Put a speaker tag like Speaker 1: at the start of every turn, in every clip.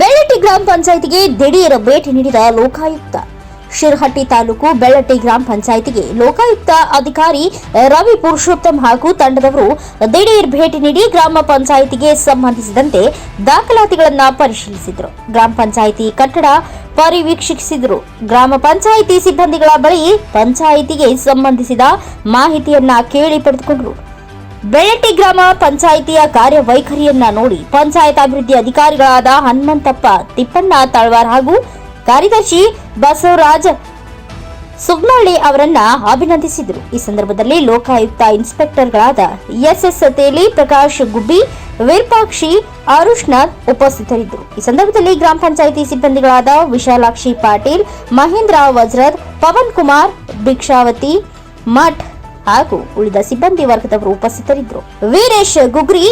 Speaker 1: ಬೆಳ್ಳಟ್ಟಿ ಗ್ರಾಮ ಪಂಚಾಯಿತಿಗೆ ದಿಢೀರ್ ಭೇಟಿ ನೀಡಿದ ಲೋಕಾಯುಕ್ತ. ಶಿರಹಟ್ಟಿ ತಾಲೂಕು ಬೆಳ್ಳಟ್ಟಿ ಗ್ರಾಮ ಪಂಚಾಯಿತಿಗೆ ಲೋಕಾಯುಕ್ತ ಅಧಿಕಾರಿ ರವಿ ಪುರುಷೋತ್ತಮ್ ಹಾಗೂ ತಂಡದವರು ದಿಢೀರ್ ಭೇಟಿ ನೀಡಿ ಗ್ರಾಮ ಪಂಚಾಯಿತಿಗೆ ಸಂಬಂಧಿಸಿದಂತೆ ದಾಖಲಾತಿಗಳನ್ನು ಪರಿಶೀಲಿಸಿದರು. ಗ್ರಾಮ ಪಂಚಾಯಿತಿ ಕಟ್ಟಡ ಪರಿವೀಕ್ಷಿಸಿದರು. ಗ್ರಾಮ ಪಂಚಾಯಿತಿ ಸಿಬ್ಬಂದಿಗಳ ಬಳಿ ಪಂಚಾಯಿತಿಗೆ ಸಂಬಂಧಿಸಿದ ಮಾಹಿತಿಯನ್ನ ಕೇಳಿ ಪಡೆದುಕೊಂಡರು ಬೆಳ್ಳಟ್ಟಿ ಗ್ರಾಮ ಪಂಚಾಯಿತಿಯ ಕಾರ್ಯವೈಖರಿಯನ್ನ ನೋಡಿ ಪಂಚಾಯತ್ ಅಭಿವೃದ್ಧಿ ಅಧಿಕಾರಿಗಳಾದ ಹನುಮಂತಪ್ಪ, ತಿಪ್ಪಣ್ಣ ತಳವಾರ್ ಹಾಗೂ ಕಾರ್ಯದರ್ಶಿ ಬಸವರಾಜ್ ಸುಗ್ನಳ್ಳಿ ಅವರನ್ನ ಅಭಿನಂದಿಸಿದರು. ಈ ಸಂದರ್ಭದಲ್ಲಿ ಲೋಕಾಯುಕ್ತ ಇನ್ಸ್ಪೆಕ್ಟರ್ಗಳಾದ ಎಸ್ಎಸ್ ತೇಲಿ ಪ್ರಕಾಶ್ ಗುಬ್ಬಿ, ವೀರ್ಪಾಕ್ಷಿ ಅರುಷ್ನಾಥ್ ಉಪಸ್ಥಿತರಿದ್ದರು. ಈ ಸಂದರ್ಭದಲ್ಲಿ ಗ್ರಾಮ ಪಂಚಾಯಿತಿ ಸಿಬ್ಬಂದಿಗಳಾದ ವಿಶಾಲಾಕ್ಷಿ ಪಾಟೀಲ್, ಮಹೇಂದ್ರ ವಜ್ರದ್, ಪವನ್ ಕುಮಾರ್, ಭಿಕ್ಷಾವತಿ ಮಠ್ ಹಾಗೂ ಉಳಿದ ಸಿಬ್ಬಂದಿ ವರ್ಗದವರು ಉಪಸ್ಥಿತರಿದ್ದರು. Veeresh Gugri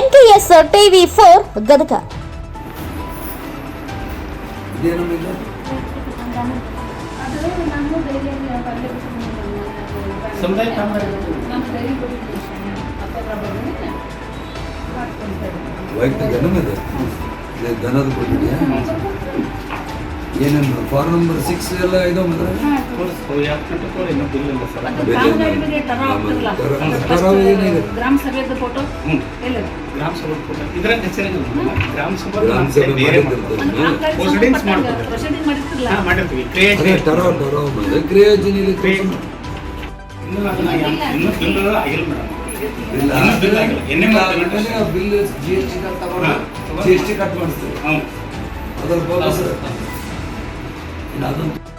Speaker 1: NKS TV four Gadag.
Speaker 2: ವೈಯಕ್ತಿಕ ದನದ ಏನೇನು? ಫಾರ್ ನಂಬರ್ ಸಿಕ್ಸ್ ಎಲ್ಲ ಇದು ಏನಿದೆ?
Speaker 3: ಗ್ರಾಮ ಸಭೆದ ಫೋಟೋ ಇಲ್ಲ
Speaker 4: ಗ್ರಾಮ ಸಭಾ ಕೊಟ್ಟ ಇದ್ರಾಗ ಹೆಸರಿಲ್ಲ ಗ್ರಾಮ ಸಭಾ
Speaker 2: ಗ್ರಾಮ ಸಭೆ
Speaker 4: ಬೇರೆ
Speaker 2: ಮಾಡಿದ್ದಿರ್ತದೆ.
Speaker 4: Proceedings ಮಾಡ್ಕೊತಾರೆ.
Speaker 3: ಪ್ರೊಸೀಡಿಂಗ್ ಮಾಡಿರ್ತಿರಲ್ಲ?
Speaker 4: ಹಾಂ ಮಾಡಿರ್ತೀವಿ. ಕ್ರಿಯೇಟ್
Speaker 2: ಅದೇ ಟರೋ ಟರೋ ಮಾಡಿದ್ರೆ ಕ್ರಿಯಾಜಿನ್ ಇಲ್ಲಿ
Speaker 4: ಇನ್ನೂ ಅದನ್ನ ಇನ್ನೂ ಬಿಲ್ ಆಗಿಲ್ಲ ಮೇಡಮ್.
Speaker 2: ಇಲ್ಲ
Speaker 4: ಇನ್ನೂ ಬಿಲ್ ಆಗಿಲ್ಲ. ಎನ್ನೇ
Speaker 2: bill G S T card ತಗೊಂಡು ಜಿ ಎಸ್ ಟಿ ಕಟ್ ಮಾಡಿಸ್ತೀವಿ
Speaker 4: ಹ್ಞೂ
Speaker 2: ಅದರ ಬೋನಸ್ ಇನ್ನು ಅದನ್ನು